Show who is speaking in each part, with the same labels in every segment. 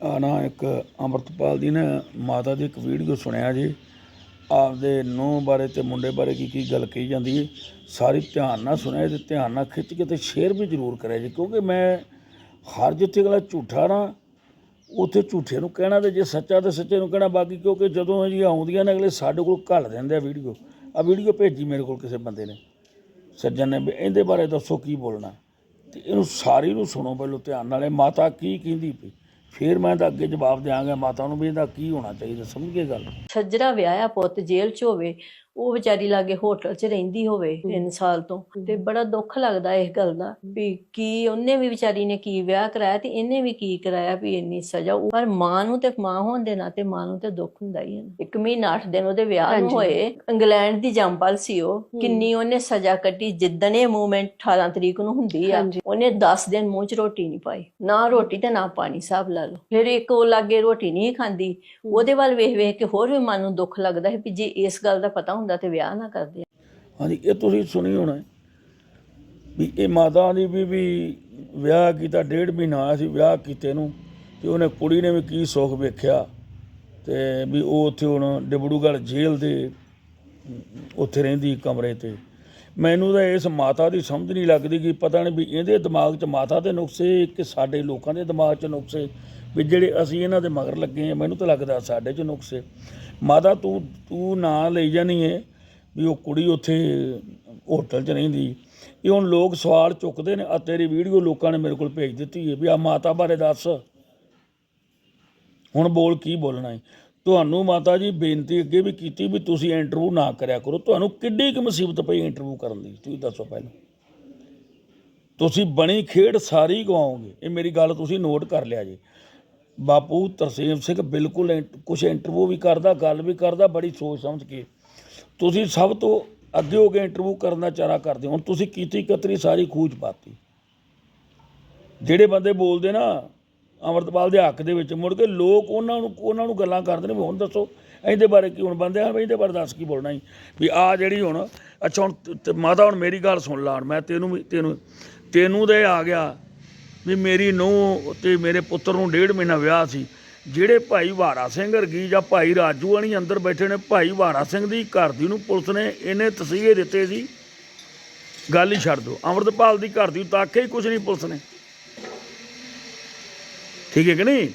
Speaker 1: ਆ ਨਾ ਇੱਕ ਅੰਮ੍ਰਿਤਪਾਲ ਦੀ ਨਾ ਮਾਤਾ ਦੀ ਇੱਕ ਵੀਡੀਓ ਸੁਣਿਆ ਜੀ। ਆਪਦੇ ਨੂੰਹ ਬਾਰੇ ਤੇ ਮੁੰਡੇ ਬਾਰੇ ਕੀ ਕੀ ਗੱਲ ਕਹੀ ਜਾਂਦੀ ਹੈ ਸਾਰੀ ਧਿਆਨ ਨਾਲ ਸੁਣਿਆ ਤੇ ਧਿਆਨ ਨਾਲ ਖਿੱਚ ਕੇ ਤੇ ਸ਼ੇਅਰ ਵੀ ਜ਼ਰੂਰ ਕਰਿਆ ਜੀ, ਕਿਉਂਕਿ ਮੈਂ ਹਰ ਜਿੱਥੇ ਅਗਲਾ ਝੂਠਾ ਨਾ, ਉੱਥੇ ਝੂਠੇ ਨੂੰ ਕਹਿਣਾ ਤੇ ਜੇ ਸੱਚਾ ਤੇ ਸੱਚੇ ਨੂੰ ਕਹਿਣਾ, ਬਾਕੀ ਕਿਉਂਕਿ ਜਦੋਂ ਇਹ ਜੀ ਆਉਂਦੀਆਂ ਨੇ ਅਗਲੇ ਸਾਡੇ ਕੋਲ ਘੱਲ ਦਿੰਦੇ ਆ ਵੀਡੀਓ ਆ ਵੀਡੀਓ ਭੇਜੀ ਮੇਰੇ ਕੋਲ ਕਿਸੇ ਬੰਦੇ ਨੇ, ਸੱਜਣ ਨੇ ਵੀ ਇਹਦੇ ਬਾਰੇ ਦੱਸੋ ਕੀ ਬੋਲਣਾ, ਤੇ ਇਹਨੂੰ ਸਾਰੀ ਨੂੰ ਸੁਣੋ ਪਹਿਲਾਂ ਧਿਆਨ ਨਾਲ, ਇਹ ਮਾਤਾ ਕੀ ਕਹਿੰਦੀ ਪਈ। ਫਿਰ ਮੈਂ ਤਾਂ ਅੱਗੇ ਜਵਾਬ ਦਿਆਂਗਾ, ਮਾਤਾ ਨੂੰ ਵੀ ਇਹਦਾ ਕੀ ਹੋਣਾ ਚਾਹੀਦਾ, ਸਮਝ ਗਏ ਗੱਲ?
Speaker 2: ਛੱਜਰਾ ਵਿਆਹਿਆ ਪੁੱਤ, ਜੇਲ੍ਹ 'ਚ ਹੋਵੇ ਉਹ ਵਿਚਾਰੀ ਲਾਗੇ ਹੋਟਲ 'ਚ ਰਹਿੰਦੀ ਹੋਵੇ 3 ਸਾਲ ਤੋਂ ਤੇ ਬੜਾ ਦੁੱਖ ਲੱਗਦਾ ਇਸ ਗੱਲ ਦਾ ਵੀ ਕੀ ਉਹਨੇ ਵੀ ਵਿਚਾਰੀ ਨੇ ਕੀ ਵਿਆਹ ਕਰਾਇਆ ਤੇ ਇਹਨੇ ਵੀ ਕੀ ਕਰਾਇਆ ਵੀ ਇੰਨੀ ਸਜ਼ਾ। ਪਰ ਮਾਂ ਨੂੰ ਤੇ ਮਾਂ ਹੋਣ ਦੇ ਨਾਤੇ ਮਾਂ ਨੂੰ ਤੇ ਦੁੱਖ ਹੁੰਦਾ ਹੀ ਹੈ। ਇੱਕ ਮਹੀਨਾ 8 ਦਿਨ ਉਹਦੇ ਵਿਆਹ ਨੂੰ। ਹੋਏ ਇੰਗਲੈਂਡ ਦੀ ਜੰਪਲ ਸੀ ਉਹ ਕਿੰਨੀ ਉਹਨੇ ਸਜ਼ਾ ਕੱਟੀ ਜਿੱਦਣ ਇਹ ਮੂਵਮੈਂਟ 18 ਤਰੀਕ ਨੂੰ ਹੁੰਦੀ ਆ। ਉਹਨੇ 10 ਦਿਨ ਮੂੰਹ 'ਚ ਰੋਟੀ ਨਹੀਂ ਪਾਈ ਨਾ ਰੋਟੀ ਤੇ ਨਾ ਪਾਣੀ ਹਿਸਾਬ ਲਾ ਲਓ। ਫਿਰ ਇੱਕ ਉਹ ਲਾਗੇ ਰੋਟੀ ਨਹੀਂ ਖਾਂਦੀ ਉਹਦੇ ਵੱਲ ਵੇਖ ਵੇਖ ਕੇ ਹੋਰ ਵੀ ਮਨ ਨੂੰ ਦੁੱਖ ਲੱਗਦਾ ਹੈ ਵੀ ਜੇ ਇਸ ਗੱਲ ਦਾ ਪਤਾ ਹੁੰਦਾ ਤੇ ਵਿਆਹ ਨਾ ਕਰਦੇ।
Speaker 1: ਹਾਂਜੀ, ਇਹ ਤੁਸੀਂ ਸੁਣੀ ਹੋਣਾ ਹੈ ਵੀ ਇਹ ਮਾਤਾ ਦੀ ਵੀ ਵੀ ਵਿਆਹ ਕੀਤਾ, ਡੇਢ ਮਹੀਨਾ ਹੋਇਆ ਸੀ ਵਿਆਹ ਕੀਤੇ ਨੂੰ, ਤੇ ਉਹਨੇ ਕੁੜੀ ਨੇ ਵੀ ਕੀ ਸੁੱਖ ਵੇਖਿਆ ਤੇ ਵੀ ਉਹ ਉੱਥੇ ਹੁਣ ਡਿਬੜੂਗੜ੍ਹ ਜੇਲ੍ਹ ਦੇ ਉੱਥੇ ਰਹਿੰਦੀ ਕਮਰੇ ਤੇ। ਮੈਨੂੰ ਤਾਂ ਇਸ ਮਾਤਾ ਦੀ ਸਮਝ ਨਹੀਂ ਲੱਗਦੀ ਕਿ ਪਤਾ ਨਹੀਂ ਵੀ ਇਹਦੇ ਦਿਮਾਗ 'ਚ ਮਾਤਾ ਦੇ ਨੁਕਸੇ ਕਿ ਸਾਡੇ ਲੋਕਾਂ ਦੇ ਦਿਮਾਗ 'ਚ ਨੁਕਸੇ, ਵੀ ਜਿਹੜੇ ਅਸੀਂ ਇਹਨਾਂ ਦੇ ਮਗਰ ਲੱਗੇ ਆ ਮੈਨੂੰ ਤਾਂ ਲੱਗਦਾ ਸਾਡੇ 'ਚ ਨੁਕਸੇ। ਮਾਤਾ ਤੂੰ ਤੂੰ ਨਾਂ ਲਈ ਜਾਨੀ ਏ ਵੀ ਉਹ ਕੁੜੀ ਉੱਥੇ ਹੋਟਲ 'ਚ ਰਹਿੰਦੀ। ਇਹ ਹੁਣ ਲੋਕ ਸਵਾਲ ਚੁੱਕਦੇ ਨੇ ਆ ਤੇਰੀ ਵੀਡੀਓ ਲੋਕਾਂ ਨੇ ਮੇਰੇ ਕੋਲ ਭੇਜ ਦਿੱਤੀ ਹੈ ਵੀ ਆ ਮਾਤਾ ਬਾਰੇ ਦੱਸ। ਹੁਣ ਬੋਲ ਕੀ ਬੋਲਣਾ ਹੈ ਤੁਹਾਨੂੰ ਮਾਤਾ ਜੀ ਬੇਨਤੀ ਅੱਗੇ ਵੀ ਕੀਤੀ ਵੀ ਤੁਸੀਂ ਇੰਟਰਵਿਊ ਨਾ ਕਰਿਆ ਕਰੋ। ਤੁਹਾਨੂੰ ਕਿੱਡੀ ਕੁ ਮੁਸੀਬਤ ਪਈ ਇੰਟਰਵਿਊ ਕਰਨ ਦੀ, ਤੁਸੀਂ ਦੱਸੋ ਪਹਿਲਾਂ। ਤੁਸੀਂ ਬਣੀ ਖੇਡ ਸਾਰੀ ਗਵਾਓਗੇ। ਇਹ ਮੇਰੀ ਗੱਲ ਤੁਸੀਂ ਨੋਟ ਕਰ ਲਿਆ ਜੀ। ਬਾਪੂ ਤਰਸੇਮ ਸਿੰਘ ਬਿਲਕੁਲ ਕੁਝ ਇੰਟਰਵਿਊ ਵੀ ਕਰਦਾ, ਗੱਲ ਵੀ ਕਰਦਾ, ਬੜੀ ਸੋਚ ਸਮਝ ਕੇ। ਤੁਸੀਂ ਸਭ ਤੋਂ ਅੱਗੇ ਹੋ ਕੇ ਇੰਟਰਵਿਊ ਕਰਨ ਦਾ ਚਾਰਾ ਕਰਦੇ ਹੋ। ਹੁਣ ਤੁਸੀਂ ਕੀਤੀ ਕਤਰੀ ਸਾਰੀ ਖੂਜ ਪਾਤੀ। ਜਿਹੜੇ ਬੰਦੇ ਬੋਲਦੇ ਨਾ ਅਮਰਤਪਾਲ ਦੇ ਹੱਕ ਦੇ ਵਿੱਚ ਮੁੜ ਕੇ ਲੋਕ ਉਹਨਾਂ ਨੂੰ ਉਹਨਾਂ ਨੂੰ ਗੱਲਾਂ ਕਰਦੇ ਨੇ ਵੀ ਹੁਣ ਦੱਸੋ, ਇਹਦੇ ਬਾਰੇ ਕੀ ਹੁਣ ਬੰਦੇ ਆ ਵੀ ਇਹਦੇ ਬਾਰੇ ਦੱਸ ਕੀ ਬੋਲਣਾ ਸੀ ਵੀ ਆ ਜਿਹੜੀ ਹੁਣ, ਅੱਛਾ ਹੁਣ ਤੇ- ਮਾਤਾ ਹੁਣ ਮੇਰੀ ਗੱਲ ਸੁਣ ਲਾ ਹੁਣ, ਮੈਂ ਤੈਨੂੰ ਵੀ, ਤੈਨੂੰ ਤੈਨੂੰ ਦੇ ਆ ਗਿਆ ਵੀ ਮੇਰੀ ਨੂੰਹ ਤੇ ਮੇਰੇ ਪੁੱਤਰ ਨੂੰ ਡੇਢ ਮਹੀਨਾ ਵਿਆਹ ਸੀ, ਜਿਹੜੇ ਭਾਈ ਵਾਰਾ ਸਿੰਘ ਵਰਗੀ ਜਾਂ ਭਾਈ ਰਾਜੂ ਆਣੀ ਅੰਦਰ ਬੈਠੇ ਨੇ, ਭਾਈ ਵਾਰਾ ਸਿੰਘ ਦੀ ਘਰ ਦੀ ਨੂੰ ਪੁਲਿਸ ਨੇ ਇਹਨੇ ਤਸੀਹੇ ਦਿੱਤੇ ਸੀ, ਗੱਲ ਹੀ ਛੱਡ ਦਿਓ, ਅੰਮ੍ਰਿਤਪਾਲ ਦੀ ਘਰ ਦੀ ਤਾਕੇ ਹੀ ਕੁਝ ਨਹੀਂ ਪੁਲਿਸ ਨੇ। ਠੀਕ ਹੈ ਕਿ ਨਹੀਂ?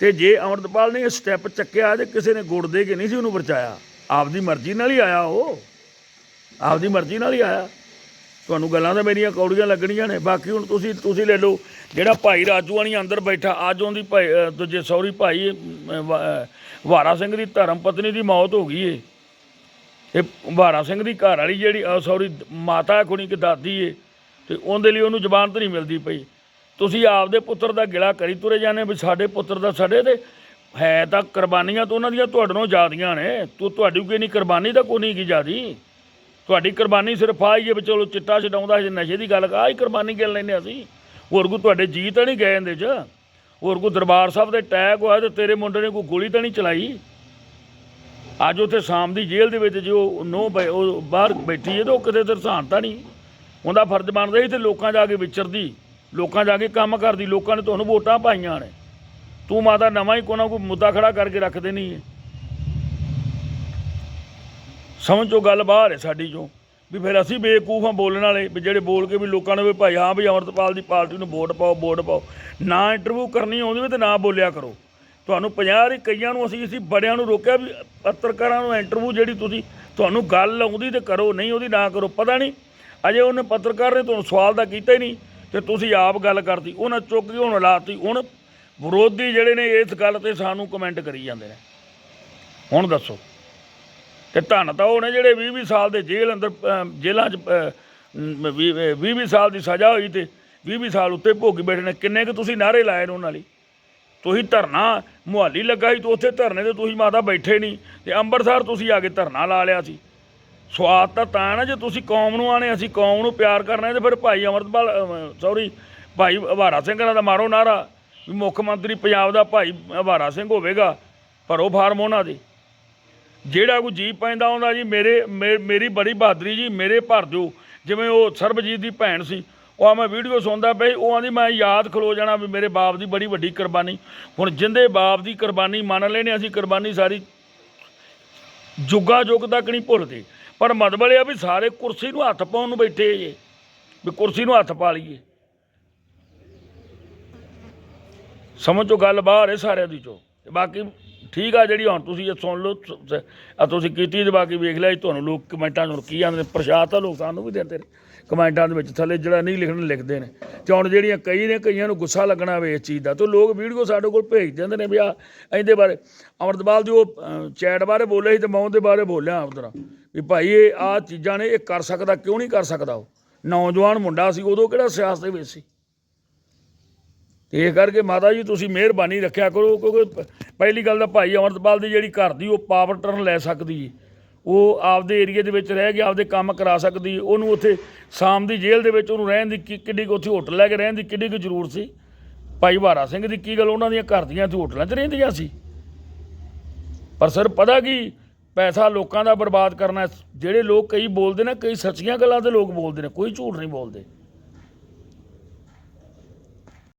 Speaker 1: ਤੇ ਜੇ ਅਮਰਤਪਾਲ ਨੇ ਇਹ ਸਟੈਪ ਚੱਕਿਆ ਤੇ ਕਿਸੇ ਨੇ ਗੁੜ ਦੇ ਕੇ ਨਹੀਂ ਸੀ ਉਹਨੂੰ ਵਰਚਾਇਆ ਆਪਦੀ ਮਰਜ਼ੀ ਨਾਲ ਹੀ ਆਇਆ ਉਹ। ਆਪਦੀ ਮਰਜ਼ੀ ਨਾਲ ਹੀ ਆਇਆ। ਤੁਹਾਨੂੰ ਗੱਲਾਂ ਤਾਂ ਮੇਰੀਆਂ ਕੌੜੀਆਂ ਲੱਗਣੀਆਂ ਨੇ। ਬਾਕੀ ਹੁਣ ਤੁਸੀਂ ਤੁਸੀਂ ਲੈ ਲਓ ਜਿਹੜਾ ਭਾਈ ਰਾਜੂਆਣੀ ਅੰਦਰ ਬੈਠਾ ਅੱਜ ਉਹਦੀ ਭਾਈ ਅ, ਦੂਜੇ ਸੌਰੀ ਭਾਈ ਵਾਰਾ ਸਿੰਘ ਦੀ ਧਰਮ ਪਤਨੀ ਦੀ ਮੌਤ ਹੋ ਗਈ ਏ। ਇਹ ਵਾਰਾ ਸਿੰਘ ਦੀ ਘਰ ਵਾਲੀ ਜਿਹੜੀ ਸੌਰੀ ਮਾਤਾ ਖੁਣੀ ਕਿ ਦਾਦੀ ਏ ਤੇ ਉਹਦੇ ਲਈ ਉਹਨੂੰ ਜ਼ਬਾਨ ਤਾਂ ਨਹੀਂ ਮਿਲਦੀ ਪਈ। ਤੁਸੀਂ ਆਪਦੇ ਪੁੱਤਰ ਦਾ ਗਿਲਾ ਕਰੀ ਤੁਰੇ ਜਾਂਦੇ ਵੀ ਸਾਡੇ ਪੁੱਤਰ ਦਾ ਸਾਡੇ ਤੇ ਹੈ ਤਾਂ ਕੁਰਬਾਨੀਆਂ ਤਾਂ ਉਹਨਾਂ ਦੀਆਂ ਤੁਹਾਡੇ ਨਾਲੋਂ ਜ਼ਿਆਦੀਆਂ ਨੇ। ਤੂੰ ਤੁਹਾਡੀ ਕੋਈ ਨਹੀਂ, ਕੁਰਬਾਨੀ ਤਾਂ ਕੋਈ ਨਹੀਂ ਕੀ ਜ਼ਿਆਦੀ। ਤੁਹਾਡੀ ਕੁਰਬਾਨੀ ਸਿਰਫ ਆ ਹੀ ਹੈ ਵੀ ਚਲੋ ਚਿੱਟਾ ਛਡਾਉਂਦਾ ਜੇ ਨਸ਼ੇ ਦੀ ਗੱਲ ਕਾ ਹੀ ਕੁਰਬਾਨੀ ਗਿਣ ਲੈਂਦੇ ਅਸੀਂ। ਹੋਰ ਕੋ ਤੁਹਾਡੇ ਜੀ ਤਾਂ ਨਹੀਂ ਗਏ ਇਹਦੇ 'ਚ? ਹੋਰ ਕੋ ਦਰਬਾਰ ਸਾਹਿਬ ਦੇ ਟੈਗ ਹੋਇਆ ਤੇ ਤੇਰੇ ਮੁੰਡੇ ਨੇ ਕੋਈ ਗੋਲੀ ਤਾਂ ਨਹੀਂ ਚਲਾਈ? ਅੱਜ ਉੱਥੇ ਸ਼ਾਮ ਦੀ ਜੇਲ੍ਹ ਦੇ ਵਿੱਚ ਜੋ ਨੋ ਉਹ ਬਾਹਰ ਬੈਠੀ ਹੈ ਤੇ ਉਹ ਕਿਤੇ ਦਰਸਾਨ ਤਾਂ ਨਹੀਂ। ਉਹਦਾ ਫਰਜ਼ ਬਣਦਾ ਸੀ ਤੇ ਲੋਕਾਂ ਜਾ ਕੇ ਵਿਚਰਦੀ। ਲੋਕਾਂ ਜਾ ਕੇ ਕੰਮ ਕਰਦੀ, ਲੋਕਾਂ ਨੇ ਤੁਹਾਨੂੰ ਵੋਟਾਂ ਪਾਈਆਂ ਨੇ। ਤੂੰ ਮਾਤਾ ਨਵਾਂ ਹੀ ਕੋਈ ਕੋਈ ਮੁੱਦਾ ਖੜਾ ਕਰਕੇ ਰੱਖਦੇ ਨਹੀਂ ਹੈ। ਸਮਝੋ ਗੱਲ ਬਾਹਰ ਹੈ ਸਾਡੀ ਚੋਂ, ਵੀ ਫਿਰ ਅਸੀਂ ਬੇਵਕੂਫ ਹਾਂ ਬੋਲਣ ਵਾਲੇ, ਵੀ ਜਿਹੜੇ ਬੋਲ ਕੇ ਵੀ ਲੋਕਾਂ ਨੂੰ ਵੀ ਭਾਈ ਹਾਂ ਵੀ ਅਮਰਤਪਾਲ ਦੀ ਪਾਰਟੀ ਨੂੰ ਵੋਟ ਪਾਓ ਵੋਟ ਪਾਓ। ਨਾ ਇੰਟਰਵਿਊ ਕਰਨੀ ਆਉਂਦੀ ਵੀ ਤੇ ਨਾ ਬੋਲਿਆ ਕਰੋ। ਤੁਹਾਨੂੰ 50 ਦੀ ਕਈਆਂ ਨੂੰ ਅਸੀਂ ਅਸੀਂ ਬੜਿਆਂ ਨੂੰ ਰੋਕਿਆ ਵੀ ਪੱਤਰਕਾਰਾਂ ਨੂੰ ਇੰਟਰਵਿਊ ਜਿਹੜੀ ਤੁਸੀਂ, ਤੁਹਾਨੂੰ ਗੱਲ ਆਉਂਦੀ ਤੇ ਕਰੋ, ਨਹੀਂ ਉਹਦੀ ਨਾ ਕਰੋ, ਪਤਾ ਨਹੀਂ। ਅਜੇ ਉਹਨੇ ਪੱਤਰਕਾਰ ਨੇ ਤੁਹਾਨੂੰ ਸਵਾਲ ਦਾ ਕੀਤਾ ਹੀ ਨਹੀਂ। ਤੇ ਤੁਸੀਂ ਆਪ ਗੱਲ ਕਰਤੀ ਉਹਨਾਂ ਚੁੱਕ ਕੇ ਹੁਣ ਲਾਤੀ, ਹੁਣ ਵਿਰੋਧੀ ਜਿਹੜੇ ਨੇ ਇਸ ਗੱਲ ਤੇ ਸਾਨੂੰ ਕਮੈਂਟ ਕਰੀ ਜਾਂਦੇ ਨੇ। ਹੁਣ ਦੱਸੋ। ਤੇ ਧੰਨ ਤਾਂ ਉਹ ਨੇ ਜਿਹੜੇ 20 20 ਸਾਲ ਦੇ ਜੇਲ੍ਹ ਅੰਦਰ ਜੇਲ੍ਹਾਂ 'ਚ 20 20 ਸਾਲ ਦੀ ਸਜ਼ਾ ਹੋਈ ਤੇ 20 20 ਸਾਲ ਉੱਤੇ ਭੋਗੀ ਬੈਠੇ ਨੇ, ਕਿੰਨੇ ਕੁ ਤੁਸੀਂ ਨਾਰੇ ਲਾਏ ਨੇ ਉਹਨਾਂ ਲਈ? ਤੁਸੀਂ ਧਰਨਾ ਮੁਹਾਲੀ ਲੱਗਾ ਸੀ, ਤੇ ਉੱਥੇ ਧਰਨੇ ਤੇ ਤੁਸੀਂ ਮਾਤਾ ਬੈਠੇ ਨਹੀਂ, ਤੇ ਅੰਮ੍ਰਿਤਸਰ ਤੁਸੀਂ ਆ ਕੇ ਧਰਨਾ ਲਾ ਲਿਆ ਸੀ। ਸਵਾਦ ਤਾਂ ਤਾਂ ਨਾ, ਜੇ ਤੁਸੀਂ ਕੌਮ ਨੂੰ ਆਣੇ ਅਸੀਂ ਕੌਮ ਨੂੰ ਪਿਆਰ ਕਰਨਾ ਤੇ ਫਿਰ ਭਾਈ ਅਮਰਤਪਾਲ ਸੌਰੀ ਭਾਈ ਹਵਾਰਾ ਸਿੰਘ ਦਾ ਮਾਰੋ ਨਾਰਾ ਵੀ ਮੁੱਖ ਮੰਤਰੀ ਪੰਜਾਬ ਦਾ ਭਾਈ ਹਵਾਰਾ ਸਿੰਘ ਹੋਵੇਗਾ ਭਰੋ ਫਾਰਮ ਉਹਨਾਂ ਦੇ। ਜਿਹੜਾ ਕੋਈ ਜੀ ਪੈਂਦਾ ਹੁੰਦਾ ਜੀ, ਮੇਰੇ, ਮੇ- ਮੇਰੀ ਬੜੀ ਬਹਾਦਰੀ ਜੀ, ਮੇਰੇ ਭਰ ਦਿਓ। ਜਿਵੇਂ ਉਹ ਸਰਬਜੀਤ ਦੀ ਭੈਣ ਸੀ, ਉਹ ਆ ਮੈਂ ਵੀਡੀਓ ਸੁਣਦਾ ਪਈ ਉਹ ਆਂਦੀ ਮੈਂ ਯਾਦ ਖਲੋ ਜਾਣਾ ਵੀ ਮੇਰੇ ਬਾਪ ਦੀ ਬੜੀ ਵੱਡੀ ਕੁਰਬਾਨੀ। ਹੁਣ ਜਿੰਦੇ ਬਾਪ ਦੀ ਕੁਰਬਾਨੀ ਮੰਨ ਲੈਨੇ ਅਸੀਂ ਕੁਰਬਾਨੀ ਸਾਰੀ ਜੁਗਾ ਜੁਗ ਤੱਕ ਨਹੀਂ ਭੁੱਲਦੇ। ਪਰ ਮਤਲਬ ਇਹ ਆ ਵੀ ਸਾਰੇ ਕੁਰਸੀ ਨੂੰ ਹੱਥ ਪਾਉਣ ਨੂੰ ਬੈਠੇ ਜੇ, ਵੀ ਕੁਰਸੀ ਨੂੰ ਹੱਥ ਪਾ ਲਈਏ। ਸਮਝੋ ਗੱਲ ਬਾਹਰ ਹੈ ਸਾਰਿਆਂ ਦੀ ਚੋ। ਤੇ ਬਾਕੀ ਠੀਕ ਆ ਜਿਹੜੀ ਹੁਣ ਤੁਸੀਂ ਇਹ ਸੁਣ ਲਓ ਆ ਤੁਸੀਂ ਕੀਤੀ ਤੇ ਬਾਕੀ ਵੇਖ ਲਿਆ ਜੀ ਤੁਹਾਨੂੰ ਲੋਕ ਕਮੈਂਟਾਂ 'ਚ ਕੀ ਆਉਂਦੇ ਨੇ, ਪ੍ਰਸ਼ਾਦ ਤਾਂ ਲੋਕ ਸਾਨੂੰ ਵੀ ਦਿੰਦੇ ਨੇ, ਕਮੈਂਟਾਂ ਦੇ ਵਿੱਚ ਥੱਲੇ ਜਿਹੜਾ ਨਹੀਂ ਲਿਖਣ ਲਿਖਦੇ ਨੇ। ਤੇ ਹੁਣ ਜਿਹੜੀਆਂ ਕਈ ਨੇ, ਕਈਆਂ ਨੂੰ ਗੁੱਸਾ ਲੱਗਣਾ ਵੇ ਇਸ ਚੀਜ਼ ਦਾ, ਤੇ ਲੋਕ ਵੀਡੀਓ ਸਾਡੇ ਕੋਲ ਭੇਜ ਦਿੰਦੇ ਨੇ ਵੀ ਆ, ਇਹਦੇ ਬਾਰੇ, ਅਮਰਤਪਾਲ ਦੀ ਉਹ ਚੈਟ ਬਾਰੇ ਬੋਲੇ ਸੀ ਤੇ ਮੈਂ ਉਹਦੇ ਬਾਰੇ ਬੋਲਿਆ ਆਪਦਰਾ ਵੀ ਭਾਈ ਇਹ ਆ ਚੀਜ਼ਾਂ ਨੇ, ਇਹ ਕਰ ਸਕਦਾ, ਕਿਉਂ ਨਹੀਂ ਕਰ ਸਕਦਾ ਉਹ? ਨੌਜਵਾਨ ਮੁੰਡਾ ਸੀ, ਉਦੋਂ ਕਿਹੜਾ ਸਿਆਸਤ ਦੇ ਵਿੱਚ ਸੀ? ਤੇ ਇਹ ਕਰਕੇ ਮਾਤਾ ਜੀ, ਤੁਸੀਂ ਮਿਹਰਬਾਨੀ ਰੱਖਿਆ ਕਰੋ, ਕਿਉਂਕਿ ਪਹਿਲੀ ਗੱਲ ਤਾਂ ਭਾਈ ਅਮਰਤਪਾਲ ਦੀ ਜਿਹੜੀ ਘਰ ਦੀ ਉਹ ਪਾਵਰ ਟਰਨ ਲੈ ਸਕਦੀ ਹੈ ਉਹ ਆਪਦੇ ਏਰੀਏ ਦੇ ਵਿੱਚ ਰਹਿ ਕੇ ਆਪਦੇ ਕੰਮ ਕਰਾ ਸਕਦੀ ਉਹਨੂੰ ਉੱਥੇ ਸ਼ਾਮ ਦੀ ਜੇਲ੍ਹ ਦੇ ਵਿੱਚ ਉਹਨੂੰ ਰਹਿਣ ਦੀ ਕਿ- ਕਿੱਡੀ ਕੁ ਉੱਥੇ ਹੋਟਲ ਲੈ ਕੇ ਰਹਿਣ ਦੀ ਕਿੱਡੀ ਕੁ ਜ਼ਰੂਰਤ ਸੀ। ਭਾਈ ਵਾਰਾ ਸਿੰਘ ਦੀ ਕੀ ਗੱਲ, ਉਹਨਾਂ ਦੀਆਂ ਘਰ ਦੀਆਂ ਤੇ ਹੋਟਲਾਂ 'ਚ ਰਹਿੰਦੀਆਂ ਸੀ। ਪਰ ਸਰ ਪਤਾ ਕੀ ਪੈਸਾ ਲੋਕਾਂ ਦਾ ਬਰਬਾਦ ਕਰਨਾ, ਜਿਹੜੇ ਲੋਕ ਕਈ ਬੋਲਦੇ ਨੇ, ਕਈ ਸੱਚੀਆਂ ਗੱਲਾਂ ਤੇ ਲੋਕ ਬੋਲਦੇ ਨੇ, ਕੋਈ ਝੂਠ ਨਹੀਂ ਬੋਲਦੇ।